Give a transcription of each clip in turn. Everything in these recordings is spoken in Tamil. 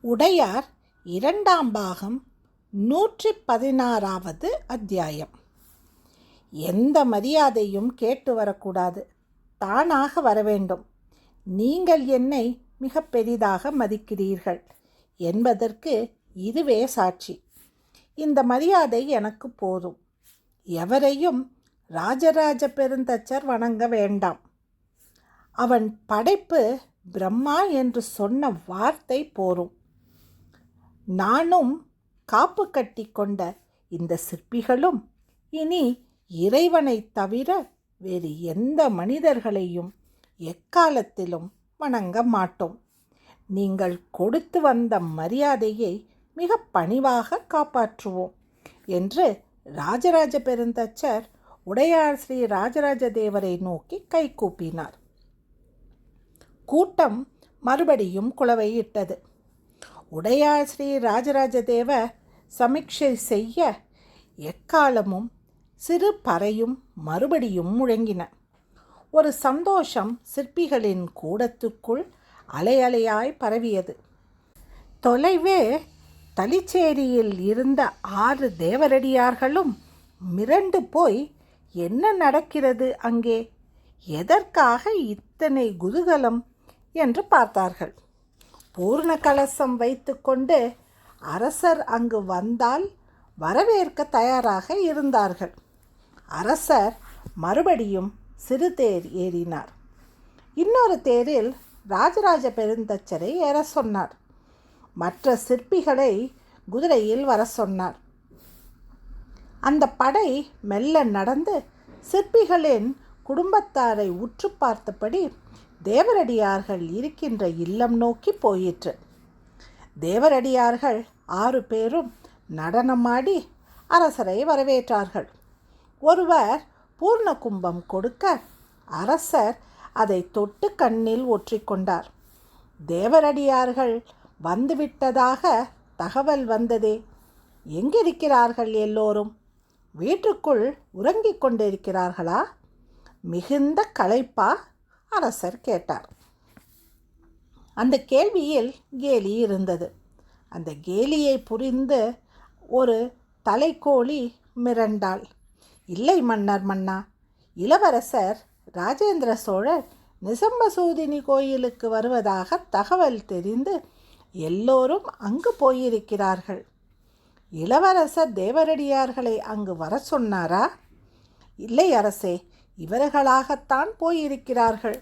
உடையார் இரண்டாம் பாகம் நூற்றி பதினாறாவது அத்தியாயம். எந்த மரியாதையும் கேட்டு வரக்கூடாது. தானாக வரவேண்டும். நீங்கள் என்னை மிக பெரிதாக மதிக்கிறீர்கள் என்பதற்கு இதுவே சாட்சி. இந்த மரியாதை எனக்கு போதும். எவரையும் ராஜராஜ பெருந்தச்சர் வணங்க வேண்டாம். அவன் படைப்பு பிரம்மா என்று சொன்ன வார்த்தை போரும். நானும் காப்பு கட்டி கொண்ட இந்த சிற்பிகளும் இனி இறைவனைத் தவிர வேறு எந்த மனிதர்களையும் எக்காலத்திலும் வணங்க மாட்டோம். நீங்கள் கொடுத்து வந்த மரியாதையை மிக பணிவாக காப்பாற்றுவோம் என்று ராஜராஜ பெருந்தச்சர் உடையார் ஸ்ரீ ராஜராஜ தேவரை நோக்கி கைகூப்பினார் கூட்டம் மறுபடியும் குளவையிட்டது உடையார் ஸ்ரீ ராஜராஜ தேவ சமீட்சை செய்ய எக்காலமும் சிறு பறையும் மறுபடியும் முழங்கின. ஒரு சந்தோஷம் சிற்பிகளின் கூடத்துக்குள் அலையலையாய் பரவியது. தொலைவே தலிச்சேரியில் இருந்த ஆறு தேவரடியார்களும் மிரண்டு போய் என்ன நடக்கிறது அங்கே? எதற்காக இத்தனை குதூகலம்? என்று பார்த்தார்கள். பூர்ண கலசம் வைத்துக்கொண்டு அரசர் அங்கு வந்தால் வரவேற்க தயாராக இருந்தார்கள். அரசர் மறுபடியும் சிறு தேர் ஏறினார். இன்னொரு தேரில் ராஜராஜ பெருந்தச்சரை ஏற சொன்னார். மற்ற சிற்பிகளை குதிரையில் வர சொன்னார். அந்த படை மெல்ல நடந்து சிற்பிகளின் குடும்பத்தாரை உற்று பார்த்தபடி தேவரடியார்கள் இருக்கின்ற இல்லம் நோக்கி போயிற்று. தேவரடியார்கள் ஆறு பேரும் நடனமாடி அரசரை வரவேற்றார்கள். ஒருவர் பூர்ண கும்பம் கொடுக்க அரசர் அதை தொட்டு கண்ணில் ஒற்றிக்கொண்டார். தேவரடியார்கள் வந்துவிட்டதாக தகவல் வந்ததே. எங்கிருக்கிறார்கள் எல்லோரும்? வீட்டுக்குள் உறங்கிக் கொண்டிருக்கிறார்களா? மிகுந்த களைப்பா? அரசர் கேட்டார். அந்த கேள்வியில் கேலி இருந்தது. அந்த கேலியை புரிந்து ஒரு தலைக்கோழி மிரண்டாள். இல்லை மன்னர் மன்னா இளவரசர் ராஜேந்திர சோழர் நிசம்பசூதினி கோயிலுக்கு வருவதாக தகவல் தெரிந்து எல்லோரும் அங்கு போயிருக்கிறார்கள். இளவரசர் தேவரடியார்களை அங்கு வர சொன்னாரா? இல்லை அரசே இவர்களாகத்தான் போயிருக்கிறார்கள்.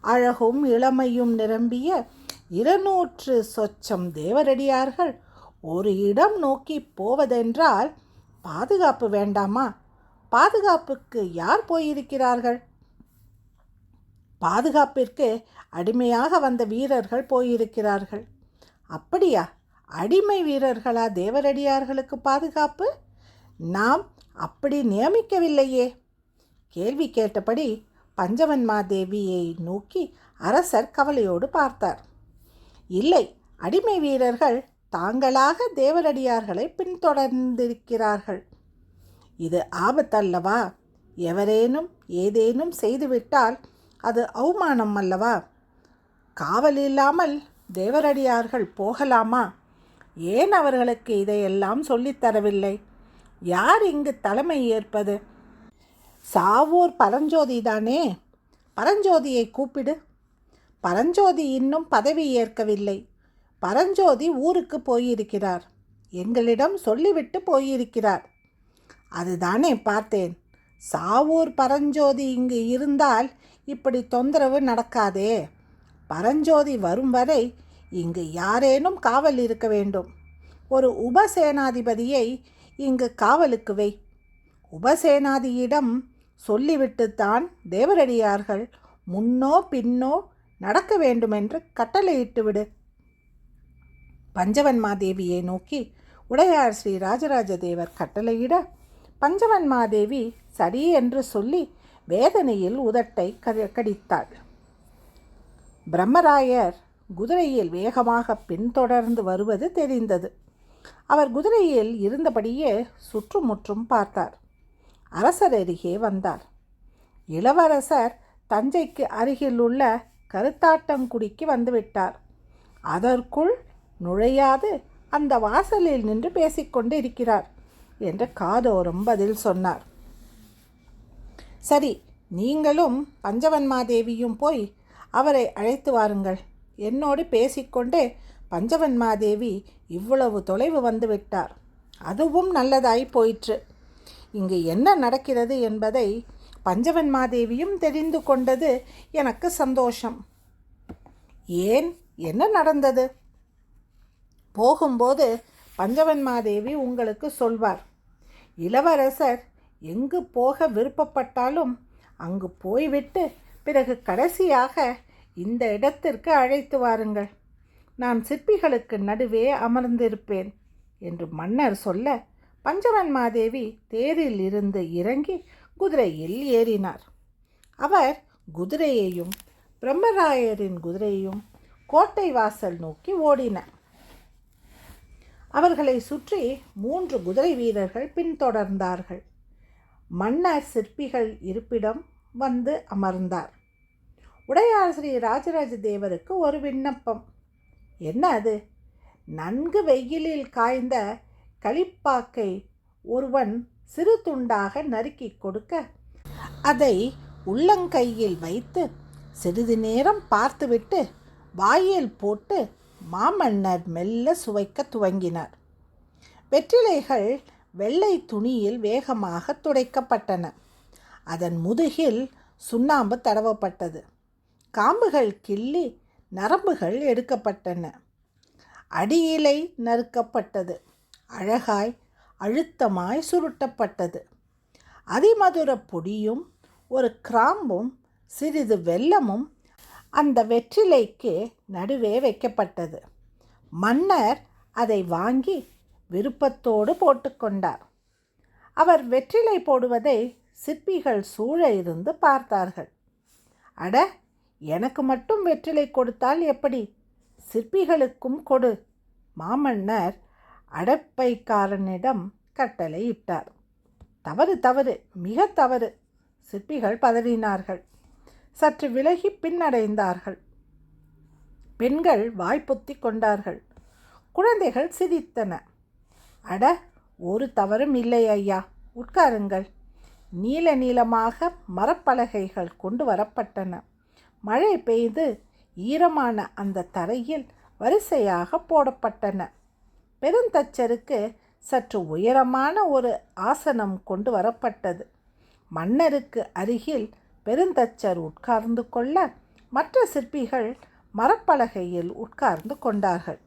அழகும் இளமையும் நிரம்பிய இருநூற்று சொச்சம் தேவரடியார்கள் ஒரு இடம் நோக்கி போவதென்றால் பாதுகாப்பு வேண்டாமா? பாதுகாப்புக்கு யார் போயிருக்கிறார்கள்? பாதுகாப்பிற்கு அடிமையாக வந்த வீரர்கள் போயிருக்கிறார்கள். அப்படியா? அடிமை வீரர்களா தேவரடியார்களுக்கு பாதுகாப்பு? நாம் அப்படி நியமிக்கவில்லையே. கேள்வி கேட்டபடி பஞ்சவன்மாதேவியை நோக்கி அரசர் கவலையோடு பார்த்தார். இல்லை அடிமை வீரர்கள் தாங்களாக தேவரடியார்களை பின்தொடர்ந்திருக்கிறார்கள். இது ஆபத்தல்லவா? எவரேனும் ஏதேனும் செய்துவிட்டால் அது அவமானம் அல்லவா? காவல் இல்லாமல் தேவரடியார்கள் போகலாமா? ஏன் அவர்களுக்கு இதையெல்லாம் சொல்லித்தரவில்லை யார் இங்கு தலைமை ஏற்பது? சாவூர் பரஞ்சோதி தானே? பரஞ்சோதியை கூப்பிடு. பரஞ்சோதி இன்னும் பதவி ஏற்கவில்லை. பரஞ்சோதி ஊருக்கு போயிருக்கிறார். எங்களிடம் சொல்லிவிட்டு போயிருக்கிறார். அதுதானே பார்த்தேன். சாவூர் பரஞ்சோதி இங்கு இருந்தால் இப்படி தொந்தரவு நடக்காதே. பரஞ்சோதி வரும் வரை இங்கு யாரேனும் காவல் இருக்க வேண்டும். ஒரு உபசேனாதிபதியை இங்கு காவலுக்கு வை. உபசேனாதியிடம் சொல்லிவிட்டுத்தான் தேவரடியார்கள் முன்னோ பின்னோ நடக்க வேண்டுமென்று கட்டளையிட்டு விடு பஞ்சவன்மாதேவியை நோக்கி உடையார் ஸ்ரீ ராஜராஜ தேவர் கட்டளையிட. பஞ்சவன்மாதேவி சரி என்று சொல்லி வேதனையில் உதட்டை கடித்தாள். பிரம்மராயர் குதிரையில் வேகமாக பின்தொடர்ந்து வருவது தெரிந்தது. அவர் குதிரையில் இருந்தபடியே சுற்றுமுற்றும் பார்த்தார். அரசர் அருகே வந்தார். இளவரசர் தஞ்சைக்கு அருகிலுள்ள கருத்தாட்டங்குடிக்கு வந்துவிட்டார். அதற்குள் நுழையாது அந்த வாசலில் நின்று பேசிக்கொண்டு இருக்கிறார் என்று காதோரம் பதில் சொன்னார். சரி நீங்களும் பஞ்சவன்மாதேவியும் போய் அவரை அழைத்து வாருங்கள். என்னோடு பேசிக்கொண்டே பஞ்சவன்மாதேவி இவ்வளவு தொலைவு வந்துவிட்டார். அதுவும் நல்லதாய் போயிற்று. இங்கு என்ன நடக்கிறது என்பதை பஞ்சவன்மாதேவியும் தெரிந்து கொண்டது எனக்கு சந்தோஷம். ஏன்? என்ன நடந்தது? போகும்போது பஞ்சவன்மாதேவி உங்களுக்கு சொல்வார் இளவரசர் எங்கு போக விருப்பப்பட்டாலும் அங்கு போய்விட்டு பிறகு கடைசியாக இந்த இடத்திற்கு அழைத்து வாருங்கள். நான் சிற்பிகளுக்கு நடுவே அமர்ந்திருப்பேன் என்று மன்னர் சொல்ல பஞ்சவன்மாதேவி தேரில் இருந்து இறங்கி குதிரையில் ஏறினார். அவர் குதிரையையும் பிரம்மராயரின் குதிரையும் கோட்டை வாசல் நோக்கி ஓடின அவர்களை சுற்றி மூன்று குதிரை வீரர்கள் பின்தொடர்ந்தார்கள். மன்னர் சிற்பிகள் இருப்பிடம் வந்து அமர்ந்தார். உடையார் ஸ்ரீ ராஜராஜ தேவருக்கு ஒரு விண்ணப்பம். என்ன அது? நன்கு வெயிலில் காய்ந்த களிப்பாக்கை ஒருவன் சிறு துண்டாக நறுக்கி கொடுக்க அதை உள்ளங்கையில் வைத்து சிறிது நேரம் பார்த்துவிட்டு வாயில் போட்டு மாமன்னர் மெல்ல சுவைக்க துவங்கினார். வெற்றிலைகள் வெள்ளை துணியில் வேகமாக துடைக்கப்பட்டன. அதன் முதுகில் சுண்ணாம்பு தடவப்பட்டது. காம்புகள் கிள்ளி நரம்புகள் எடுக்கப்பட்டன. அடியிலை நறுக்கப்பட்டது. அழகாய் அழுத்தமாய் சுருட்டப்பட்டது. அதிமதுர பொடியும் ஒரு கிராம்பும் சிறிது வெல்லமும் அந்த வெற்றிலைக்கு நடுவே வைக்கப்பட்டது. மன்னர் அதை வாங்கி விருப்பத்தோடு போட்டுக்கொண்டார் அவர் வெற்றிலை போடுவதை சிற்பிகள் சூழ இருந்து பார்த்தார்கள். அட எனக்கு மட்டும் வெற்றிலை கொடுத்தால் எப்படி? சிற்பிகளுக்கும் கொடு மாமன்னர் அடப்பைக்காரனிடம் கட்டளையிட்டார் தவறு தவறு மிக தவறு சிற்பிகள் பதறினார்கள். சற்று விலகி பின்னடைந்தார்கள். பெண்கள் வாய்ப்புத்தி கொண்டார்கள். குழந்தைகள் சிரித்தன. அட ஒரு தவறும் இல்லை ஐயா உட்காருங்கள். நீல நீளமாக மரப்பலகைகள் கொண்டு வரப்பட்டன. மழை பெய்து ஈரமான அந்த தரையில் வரிசையாக போடப்பட்டன. பெருந்தச்சருக்கு சற்று உயரமான ஒரு ஆசனம் கொண்டு வரப்பட்டது. மன்னருக்கு அருகில் பெருந்தச்சர் உட்கார்ந்து கொள்ள மற்ற சிற்பிகள் மரப்பலகையில் உட்கார்ந்து கொண்டார்கள்.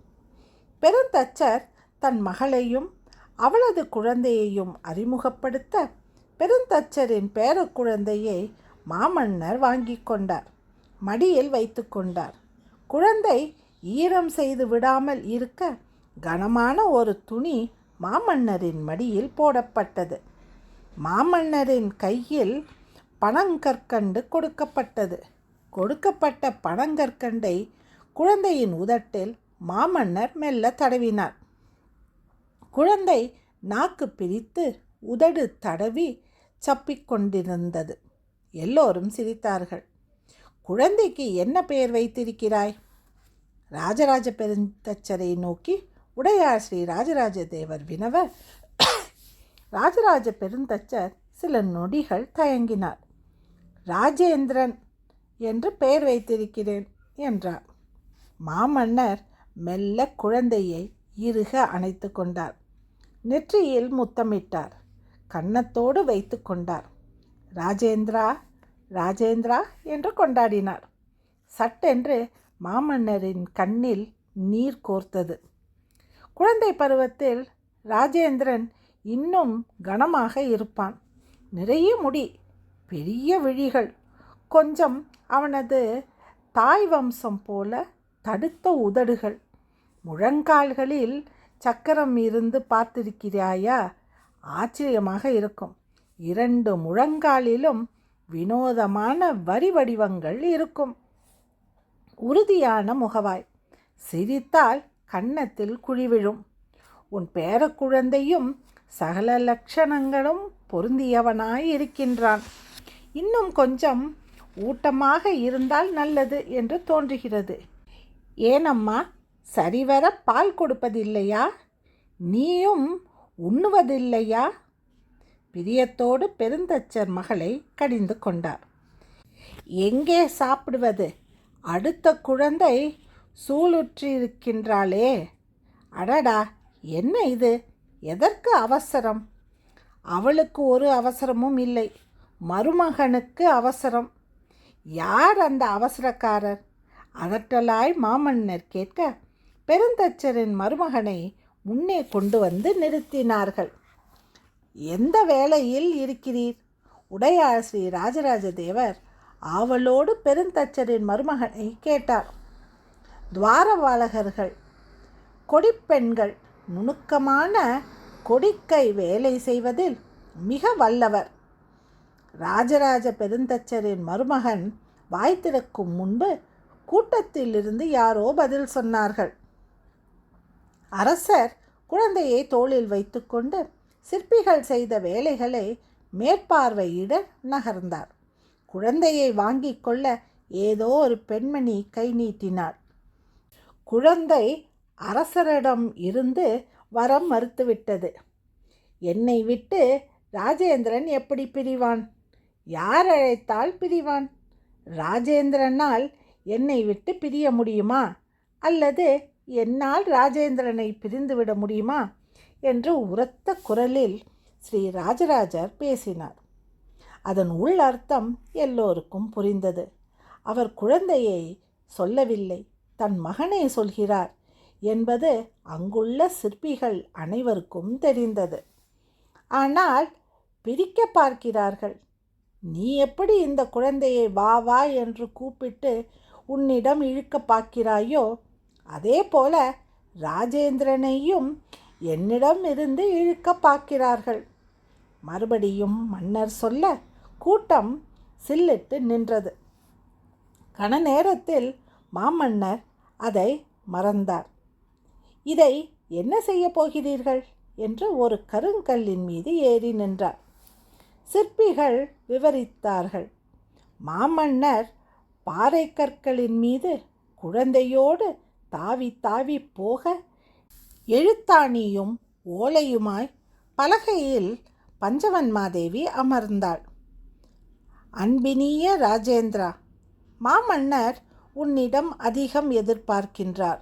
பெருந்தச்சர் தன் மகளையும் அவளது குழந்தையையும் அறிமுகப்படுத்த பெருந்தச்சரின் பேர குழந்தையை மாமன்னர் வாங்கி கொண்டார். மடியில் வைத்து கொண்டார். குழந்தை ஈரம் செய்து விடாமல் இருக்க கனமான ஒரு துணி மாமன்னரின் மடியில் போடப்பட்டது. மாமன்னரின் கையில் பனங்கற்கண்டு கொடுக்கப்பட்டது. கொடுக்கப்பட்ட பனங்கற்கண்டை குழந்தையின் உதட்டில் மாமன்னர் மெல்ல தடவினார். குழந்தை நாக்கு பிரித்து உதடு தடவி சப்பிக்கொண்டிருந்தது எல்லோரும் சிரித்தார்கள். குழந்தைக்கு என்ன பெயர் வைத்திருக்கிறாய்? ராஜராஜ பெருந்தச்சரை நோக்கி உடையார் ஸ்ரீ ராஜராஜ தேவர் வினவ. ராஜராஜ பெருந்தச்சர் சில நொடிகள் தயங்கினார். ராஜேந்திரன் என்று பெயர் வைத்திருக்கிறேன் என்றார். மாமன்னர் மெல்ல குழந்தையை இறுக அணைத்து கொண்டார். நெற்றியில் முத்தமிட்டார். கன்னத்தோடு வைத்து கொண்டார். ராஜேந்திரா ராஜேந்திரா என்று கொண்டாடினார். சட்டென்று மாமன்னரின் கண்ணில் நீர் கோர்த்தது. குழந்தை பருவத்தில் ராஜேந்திரன் இன்னும் கனமாக இருப்பான். நிறைய முடி பெரிய விழிகள் கொஞ்சம் அவனது தாய் வம்சம் போல தடுத்த உதடுகள். முழங்கால்களில் சக்கரம் இருந்து பார்த்திருக்கிறாயா? ஆச்சரியமாக இருக்கும். இரண்டு முழங்காலிலும் வினோதமான வரி வடிவங்கள் இருக்கும். உறுதியான முகவாய். சிரித்தால் கன்னத்தில் குழிவிழும். உன் பேரக்குழந்தையும் சகல லட்சணங்களும் பொருந்தியவனாய் இருக்கின்றான் இன்னும் கொஞ்சம் ஊட்டமாக இருந்தால் நல்லது என்று தோன்றுகிறது. ஏனம்மா சரிவர பால் கொடுப்பதில்லையா? நீயும் உண்ணுவதில்லையா? பிரியத்தோடு பெருந்தச்சர் மகளை கடிந்து கொண்டார். எங்கே சாப்பிடுவது? அடுத்த குழந்தை சூளுற்றிருக்கின்றாளே. அடடா என்ன இது? எதற்கு அவசரம்? அவளுக்கு ஒரு அவசரமும் இல்லை மருமகனுக்கு அவசரம். யார் அந்த அவசரக்காரர்? அதட்டலாய் மாமன்னர் கேட்க பெருந்தச்சரின் மருமகனை முன்னே கொண்டு வந்து நிறுத்தினார்கள். எந்த வேளையில் இருக்கிறீர்? உடையார் ஸ்ரீ ராஜராஜ தேவர் ஆவலோடு பெருந்தச்சரின் மருமகனை கேட்டார். துவாரபாலகர்கள் கொடிப்பெண்கள் நுணுக்கமான கொடிக்கை வேலை செய்வதில் மிக வல்லவர். ராஜராஜ பெருந்தச்சரின் மருமகன் வாய் திறக்கும் முன்பு கூட்டத்திலிருந்து யாரோ பதில் சொன்னார்கள். அரசர் குழந்தையை தோளில் வைத்துக்கொண்டு சிற்பிகள் செய்த வேலைகளை மேற்பார்வையிட நகர்ந்தார். குழந்தையை வாங்கிக் கொள்ள ஏதோ ஒரு பெண்மணி கை நீட்டினார் குழந்தை அரசரிடம் இருந்து வரம் மறுத்துவிட்டது. என்னை விட்டு ராஜேந்திரன் எப்படி பிரிவான்? யார் அழைத்தால் பிரிவான்? ராஜேந்திரனால் என்னை விட்டு பிரிய முடியுமா? அல்லது என்னால் ராஜேந்திரனை பிரிந்துவிட முடியுமா? என்று உரத்த குரலில் ஸ்ரீ ராஜராஜர் பேசினார். அதன் உள் அர்த்தம் எல்லோருக்கும் புரிந்தது. அவர் குழந்தையை சொல்லவில்லை. தன் மகனை சொல்கிறார் என்பது அங்குள்ள சிற்பிகள் அனைவருக்கும் தெரிந்தது. ஆனால் பிரிக்க பார்க்கிறார்கள். நீ எப்படி இந்த குழந்தையை வா வா என்று கூப்பிட்டு உன்னிடம் இழுக்க பார்க்கிறாயோ அதே போல ராஜேந்திரனையும் என்னிடம் இருந்து இழுக்க பார்க்கிறார்கள். மறுபடியும் மன்னர் சொல்ல கூட்டம் சில்லிட்டு நின்றது. கன நேரத்தில் மாமன்னர் அதை மறந்தார். இதை என்ன செய்ய போகிறீர்கள்? என்று ஒரு கருங்கல்லின் மீது ஏறி நின்றார். சிற்பிகள் விவரித்தார்கள். மாமன்னர் பாறை கற்களின் மீது குழந்தையோடு தாவி தாவி போக எழுத்தாணியும் ஓலையுமாய் பலகையில் பஞ்சவன்மாதேவி அமர்ந்தாள். அன்பினிய ராஜேந்திரா மாமன்னர் உன்னிடம் அதிகம் எதிர்பார்க்கின்றார்.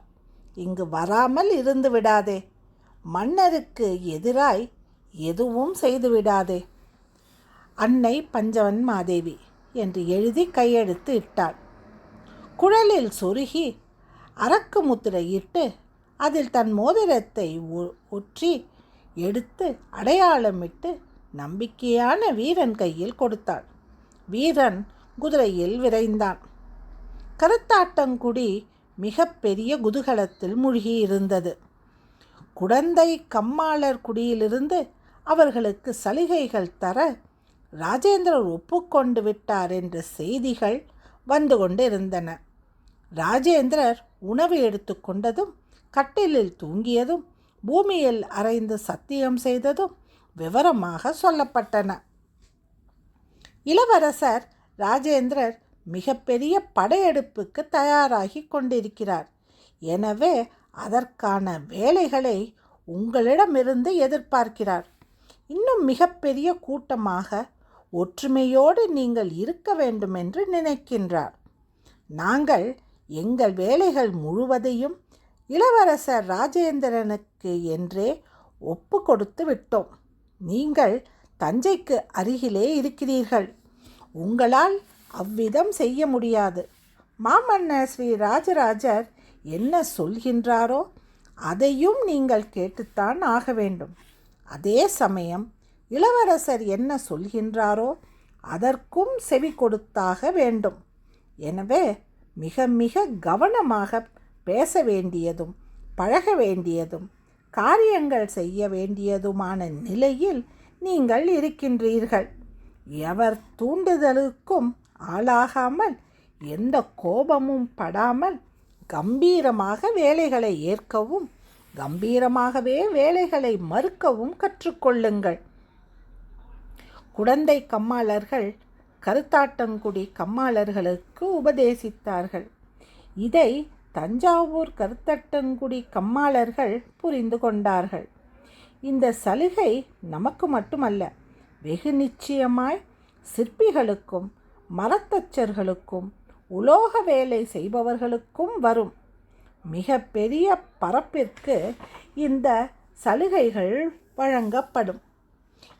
இங்கு வராமல் இருந்து விடாதே. மன்னருக்கு எதிராய் எதுவும் செய்து விடாதே. அன்னை பஞ்சவன் மாதேவி என்று எழுதி கையெழுத்து இட்டாள். குழலில் சொருகி அரக்கு முத்திரையிட்டு அதில் தன் மோதிரத்தை ஒற்றி எடுத்து அடையாளமிட்டு நம்பிக்கையான வீரன் கையில் கொடுத்தாள். வீரன் குதிரையில் விரைந்தான். கருத்தாட்டங்குடி மிக பெரிய குதூகலத்தில் மூழ்கியிருந்தது. குடந்தை கம்மாளர் குடியிலிருந்து அவர்களுக்கு சலுகைகள் தர ராஜேந்திரர் ஒப்புக்கொண்டு விட்டார் என்ற செய்திகள் வந்து கொண்டிருந்தன. ராஜேந்திரர் உணவு எடுத்துக்கொண்டதும் கட்டிலில் தூங்கியதும் பூமியில் அரைந்து சத்தியம் செய்ததும் விவரமாக சொல்லப்பட்டன. இளவரசர் ராஜேந்திரர் மிகப்பெரிய படையெடுப்புக்கு தயாராகி கொண்டிருக்கிறார். எனவே அதற்கான வேலைகளை உங்களிடமிருந்து எதிர்பார்க்கிறார். இன்னும் மிகப்பெரிய கூட்டமாக ஒற்றுமையோடு நீங்கள் இருக்க வேண்டும் என்று நினைக்கின்றார். நாங்கள் எங்கள் வேலைகள் முழுவதையும் இளவரசர் ராஜேந்திரனுக்கு என்றே ஒப்பு கொடுத்து விட்டோம். நீங்கள் தஞ்சைக்கு அருகிலே இருக்கிறீர்கள். உங்களால் அவ்விதம் செய்ய முடியாது. மாமன்னர் ஸ்ரீ ராஜராஜர் என்ன சொல்கின்றாரோ அதையும் நீங்கள் கேட்டுத்தான் ஆக வேண்டும். அதே சமயம் இளவரசர் என்ன சொல்கின்றாரோ அதற்கும் செவி கொடுத்தாக வேண்டும். எனவே மிக மிக கவனமாக பேச வேண்டியதும் பழக வேண்டியதும் காரியங்கள் செய்ய வேண்டியதுமான நிலையில் நீங்கள் இருக்கின்றீர்கள். எவர் தூண்டுதலுக்கும் ஆளாகாமல் எந்த கோபமும் படாமல் கம்பீரமாக வேலைகளை ஏற்கவும் கம்பீரமாகவே வேலைகளை மறுக்கவும் கற்றுக்கொள்ளுங்கள். குடந்தை கம்மாளர்கள் கருத்தாட்டங்குடி கம்மாளர்களுக்கு உபதேசித்தார்கள். இதை தஞ்சாவூர் கருத்தட்டங்குடி கம்மாளர்கள் புரிந்து கொண்டார்கள். இந்த சலுகை நமக்கு மட்டுமல்ல வெகு நிச்சயமாய் சிற்பிகளுக்கும் மரத்தச்சர்களுக்கும் உலோக வேலை செய்பவர்களுக்கும் வரும். மிக பெரிய பரப்பிற்கு இந்த சலுகைகள் வழங்கப்படும்.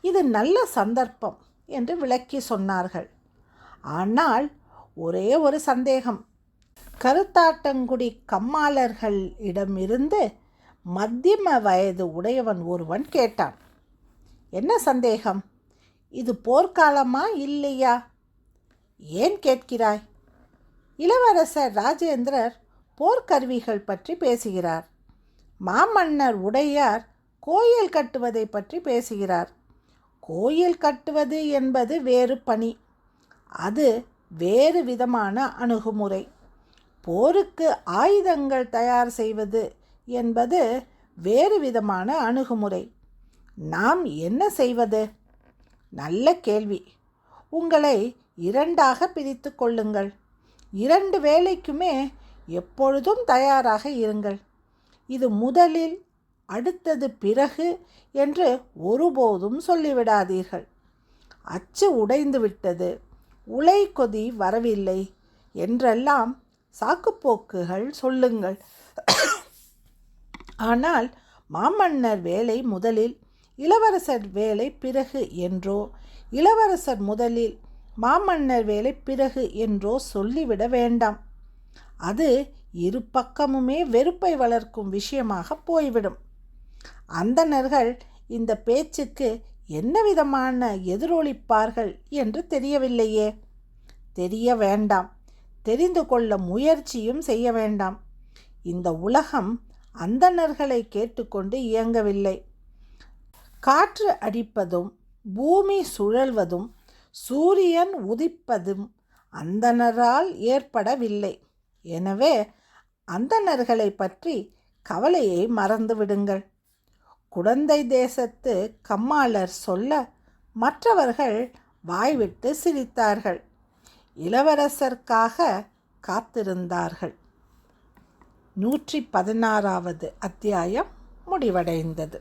இது நல்ல சந்தர்ப்பம் என்று விளக்கி சொன்னார்கள். ஆனால் ஒரே ஒரு சந்தேகம். கருத்தாட்டங்குடி கம்மாளர்கள் இடமிருந்து மத்தியம வயது உடையவன் ஒருவன் கேட்டான். என்ன சந்தேகம்? இது போர்க்காலமா இல்லையா? ஏன் கேட்கிறாய்? இளவரசர் ராஜேந்திரர் போர்க்கருவிகள் பற்றி பேசுகிறார். மாமன்னர் உடையார் கோயில் கட்டுவதை பற்றி பேசுகிறார். கோயில் கட்டுவது என்பது வேறு பணி. அது வேறு விதமான அணுகுமுறை. போருக்கு ஆயுதங்கள் தயார் செய்வது என்பது வேறு விதமான அணுகுமுறை. நாம் என்ன செய்வது? நல்ல கேள்வி. உங்களை இரண்டாக பிரித்து கொள்ளுங்கள். இரண்டு வேலைக்குமே எப்பொழுதும் தயாராக இருங்கள். இது முதலில் அடுத்தது பிறகு என்று ஒருபோதும் சொல்லிவிடாதீர்கள். அச்சு உடைந்து விட்டது உலை கொதி வரவில்லை என்றெல்லாம் சாக்குப்போக்குகள் சொல்லுங்கள். ஆனால் மாமன்னர் வேலை முதலில் இளவரசர் வேலை பிறகு என்றோ இளவரசர் முதலில் மாமன்னர் வேலை பிறகு என்றோ சொல்லிவிட வேண்டாம். அது இரு பக்கமுமே வெறுப்பை வளர்க்கும் விஷயமாக போய்விடும். அந்தணர்கள் இந்த பேச்சுக்கு என்ன விதமான எதிரொலிப்பார்கள் என்று தெரியவில்லையே. தெரிய வேண்டாம். தெரிந்து கொள்ள முயற்சியும் செய்ய வேண்டாம். இந்த உலகம் அந்தணர்களை கேட்டுக்கொண்டு இயங்கவில்லை. காற்று அடிப்பதும் பூமி சுழல்வதும் சூரியன் உதிப்பதும் அந்தணரால் ஏற்படவில்லை. எனவே அந்தணர்களை பற்றி கவலையை மறந்துவிடுங்கள் குடந்தை தேசத்து கம்மாளர் சொல்ல மற்றவர்கள் வாய்விட்டு சிரித்தார்கள். இளவரசர்க்காக காத்திருந்தார்கள். நூற்றி பதினாறாவது அத்தியாயம் முடிவடைந்தது.